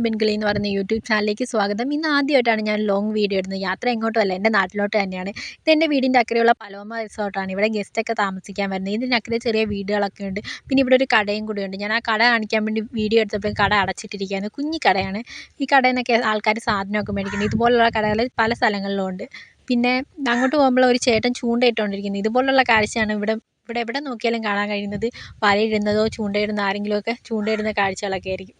കുട്ടനാടൻ പെൺകിളി എന്ന് പറയുന്ന യൂട്യൂബ് ചാനലിലേക്ക് സ്വാഗതം. ഇന്ന് ആദ്യമായിട്ടാണ് ഞാൻ ലോങ് വീഡിയോ ഇടുന്നത്. യാത്ര എങ്ങോട്ടും അല്ല. എന്റെ നാട്ടിലോട്ട് തന്നെയാണ്. ഇത് എന്റെ വീടിന്റെ അക്കരെയുള്ള പലോമ റിസോർട്ടാണ് ഇവിടെ ഗസ്റ്റൊക്കെ താമസിക്കാൻ വരുന്നത്. ഇതിന്റെ അക്കരെ ചെറിയ വീടുകളൊക്കെ ഉണ്ട്. പിന്നെ ഇവിടെ ഒരു കടയും കൂടി ഉണ്ട്. ഞാൻ ആ കട കാണിക്കാൻ വേണ്ടി വീഡിയോ എടുത്തപ്പോൾ കട അടച്ചിട്ടിരിക്കുകയാണ്. കുഞ്ഞി കടയാണ്. ഈ കടയിൽ നിന്നൊക്കെ ആൾക്കാർ സാധനമൊക്കെ മേടിക്കുന്നത് ഇതുപോലുള്ള കടകൾ പല സ്ഥലങ്ങളിലും ഉണ്ട്. പിന്നെ അങ്ങോട്ട് പോകുമ്പോൾ ഒരു ചേട്ടൻ ചൂണ്ടയിട്ടുകൊണ്ടിരിക്കുന്നത് ഇതുപോലുള്ള കാഴ്ചയാണ് ഇവിടെ ഇവിടെ എവിടെ നോക്കിയാലും കാണാൻ കഴിയുന്നത്. വലയിടുന്നതോ ചൂണ്ടയിടുന്ന ആരെങ്കിലുമൊക്കെ ചൂണ്ടയിടുന്ന കാഴ്ചകളൊക്കെ ആയിരിക്കും.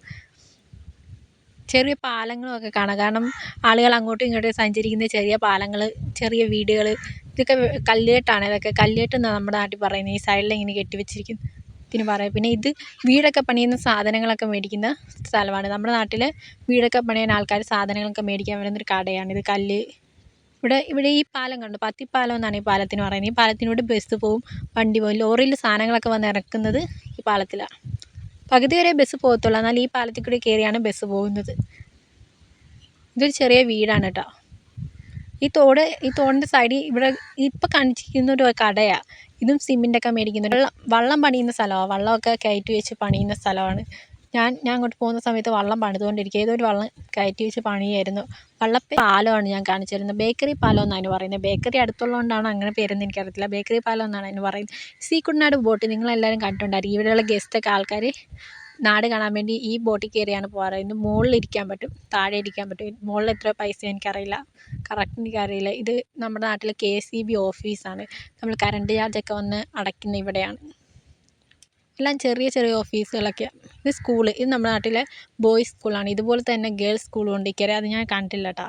ചെറിയ പാലങ്ങളും ഒക്കെ കാണാം. കാരണം ആളുകൾ അങ്ങോട്ടും ഇങ്ങോട്ടും സഞ്ചരിക്കുന്ന ചെറിയ പാലങ്ങൾ ചെറിയ വീടുകൾ ഇതൊക്കെ കല്ലുകെട്ടാണ് ഇതൊക്കെ കല്ലുകെട്ട് എന്നാണ് നമ്മുടെ നാട്ടിൽ പറയുന്നത്. ഈ സൈഡിൽ ഇങ്ങനെ കെട്ടി വെച്ചിരിക്കും പിന്നെ പറയാം പിന്നെ ഇത് വീടൊക്കെ പണിയുന്ന സാധനങ്ങളൊക്കെ മേടിക്കുന്ന സ്ഥലമാണ്. നമ്മുടെ നാട്ടിൽ വീടൊക്കെ പണിയാൻ ആൾക്കാർ സാധനങ്ങളൊക്കെ മേടിക്കാൻ വരുന്നൊരു കടയാണ്. ഇത് കല്ല്. ഇവിടെ ഇവിടെ ഈ പാലം കണ്ടു? പത്തിപ്പാലം എന്നാണ് ഈ പാലത്തിന് പറയുന്നത്. ഈ പാലത്തിനോട് ബസ് പോവും വണ്ടി പോവും. ലോറിയിൽ സാധനങ്ങളൊക്കെ വന്ന് ഇറക്കുന്നത് ഈ പാലത്തിലാണ്. പകുതി വരെ ബസ് പോകത്തുള്ളൂ. എന്നാൽ ഈ പാലത്തിൽ കൂടി കയറിയാണ് ബസ് പോകുന്നത്. ഇതൊരു ചെറിയ വീടാണ് കേട്ടോ. ഈ തോട് ഈ തോടിന്റെ സൈഡിൽ ഇവിടെ ഇപ്പോൾ കാണിച്ചിരിക്കുന്ന ഒരു കടയാണ് ഇതും സിമെന്റൊക്കെ മേടിക്കുന്ന വെള്ളം വള്ളം പണിയുന്ന സ്ഥലമാണ് വള്ളമൊക്കെ കയറ്റി വെച്ച് പണിയുന്ന സ്ഥലമാണ് ഞാൻ ഞാൻ അങ്ങോട്ട് പോകുന്ന സമയത്ത് വള്ളം പണിതുകൊണ്ടിരിക്കുക. ഏതോ ഒരു വള്ളം കയറ്റി വെച്ച് പണിയായിരുന്നു. വള്ളപ്പേ പാലമാണ് ഞാൻ കാണിച്ചിരുന്നത്. ബേക്കറി പാലം എന്നാണ് അതിന് പറയുന്നത്. ബേക്കറി അടുത്തുള്ളതുകൊണ്ടാണ് അങ്ങനെ പേരെന്ന് എനിക്കറിയത്തില്ല. ബേക്കറി പാലം എന്നാണ് അതിന് പറയുന്നത്. സീ ബോട്ട് നിങ്ങളെല്ലാവരും കണ്ടിട്ടുണ്ടായിരിക്കും. ഇവിടെയുള്ള ഗസ്റ്റൊക്കെ ആൾക്കാർ നാട് കാണാൻ വേണ്ടി ഈ ബോട്ടിൽ കയറിയാണ് പോകാറ് ഇതിന് മുകളിൽ ഇരിക്കാൻ പറ്റും താഴെ ഇരിക്കാൻ പറ്റും. മുകളിൽ എത്ര പൈസ എനിക്കറിയില്ല. കറക്റ്റ് എനിക്കറിയില്ല ഇത് നമ്മുടെ നാട്ടിലെ കെ ഇ ബി ഓഫീസാണ്. നമ്മൾ കറണ്ട് ചാർജൊക്കെ വന്ന് അടയ്ക്കുന്ന ഇവിടെയാണ്. എല്ലാം ചെറിയ ചെറിയ ഓഫീസുകളൊക്കെയാണ് ഇത് സ്കൂൾ ഇത് നമ്മുടെ നാട്ടിലെ ബോയ്സ് സ്കൂളാണ് ഇതുപോലെ തന്നെ ഗേൾസ് സ്കൂളും ഉണ്ട്. ഇക്കരെ അത് ഞാൻ കണ്ടിട്ടില്ല കേട്ടോ